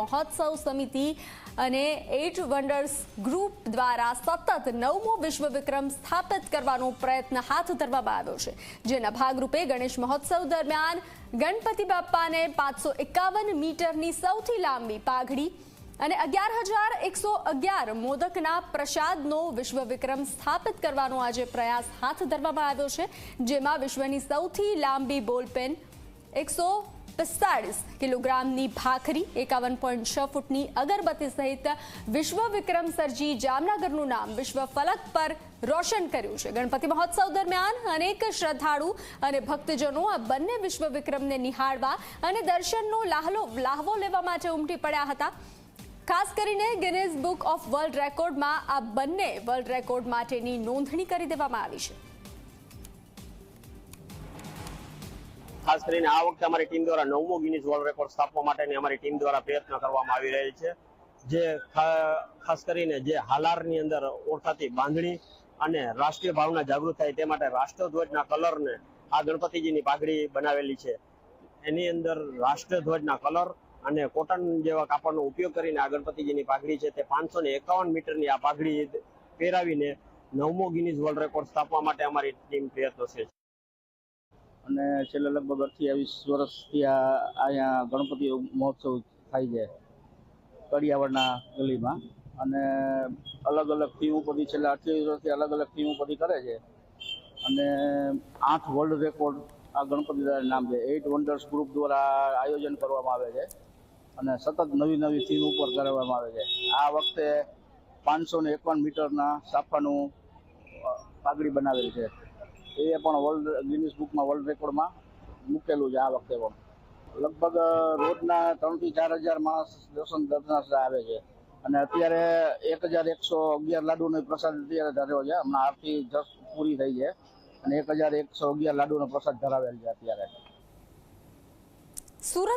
મહોત્સવ સમિતિ અને એટ વન્ડર્સ ગ્રુપ દ્વારા સતત નવમો વિશ્વ વિક્રમ સ્થાપિત કરવાનો પ્રયત્ન હાથ ધરવામાં આવ્યો છે, જેના ભાગરૂપે ગણેશ મહોત્સવ દરમિયાન ગણપતિ બાપ્પાને પાંચસો એકાવન મીટરની સૌથી લાંબી પાઘડી અને અગિયાર હજાર એકસો અગિયાર મોદકના પ્રસાદનો વિશ્વ વિક્રમ સ્થાપિત કરવાનો આજે પ્રયાસ હાથ ધરવામાં આવ્યો છે, જેમાં વિશ્વની સૌથી લાંબી બોલપેન એકસો પિસ્તાળીસ કિલોગ્રામની ભાખરી, એકાવન પોઈન્ટ છ ફૂટની અગરબત્તી સહિત વિશ્વ વિક્રમ સર્જી જામનગરનું નામ વિશ્વ ફલક પર રોશન કર્યું છે. ગણપતિ મહોત્સવ દરમિયાન અનેક શ્રદ્ધાળુ અને ભક્તજનો આ બંને વિશ્વ વિક્રમને નિહાળવા અને દર્શનનો લાહલો, લાહવો લેવા માટે ઉમટી પડ્યા હતા. ખાસ કરીને ગિનેઝ બુક ઓફ વર્લ્ડ રેકોર્ડમાં આ બંને વર્લ્ડ રેકોર્ડ માટેની નોંધણી કરી દેવામાં આવી છે. ખાસ કરીને આ વખતે અમારી ટીમ દ્વારા નવમો ગિનિસ વર્લ્ડ રેકોર્ડ સ્થાપવા માટેની અમારી ટીમ દ્વારા પ્રયત્ન કરવામાં આવી રહેલ છે. જે ખાસ કરીને જે હાલારની અંદર ઓળખાતી બાંધણી અને રાષ્ટ્રીય ભાવના જાગૃત થાય તે માટે રાષ્ટ્રધ્વજના કલરને આ ગણપતિજીની પાઘડી બનાવેલી છે. એની અંદર રાષ્ટ્રધ્વજના કલર અને કોટન જેવા કાપડનો ઉપયોગ કરીને આ ગણપતિજીની પાઘડી છે તે પાંચસો ને એકાવન મીટરની આ પાઘડી પહેરાવીને નવમો ગિનિસ વર્લ્ડ રેકોર્ડ સ્થાપવા માટે અમારી ટીમ પ્રયત્નશીલ છે. અને છેલ્લે લગભગ અઠ્યાવીસ વર્ષથી આ અહીંયા ગણપતિ મહોત્સવ થાય છે કડિયાવડના ગલીમાં. અને અલગ અલગ થીમ ઉપરથી છેલ્લા અઠ્યાવીસ વર્ષથી અલગ અલગ થીમ ઉપરથી કરે છે. અને આઠ વર્લ્ડ રેકોર્ડ આ ગણપતિ નામ છે. એઇટ વન્ડર્સ ગ્રુપ દ્વારા આયોજન કરવામાં આવે છે. અને સતત નવી નવી થીમ ઉપર કરવામાં આવે છે. આ વખતે પાંચસો ને એકવન મીટરના સાફાનું પાઘડી બનાવેલી છે. એ પણ વર્લ્ડ ગિનિસ બુકમાં વર્લ્ડ રેકોર્ડમાં મૂકેલું છે આ વખતે પણ. લગભગ રોજના ત્રણથી ચાર હજાર માણસ દર્શન દર્શનાર્થે આવે છે. અને અત્યારે એક હજાર એકસો અગિયાર લાડુનો પ્રસાદ અત્યારે ધર્યો છે. હમણાં આરતી જસ્ટ પૂરી થઈ છે. અને એક હજાર એકસો અગિયાર લાડુનો પ્રસાદ ધરાવેલ છે અત્યારે. સુરત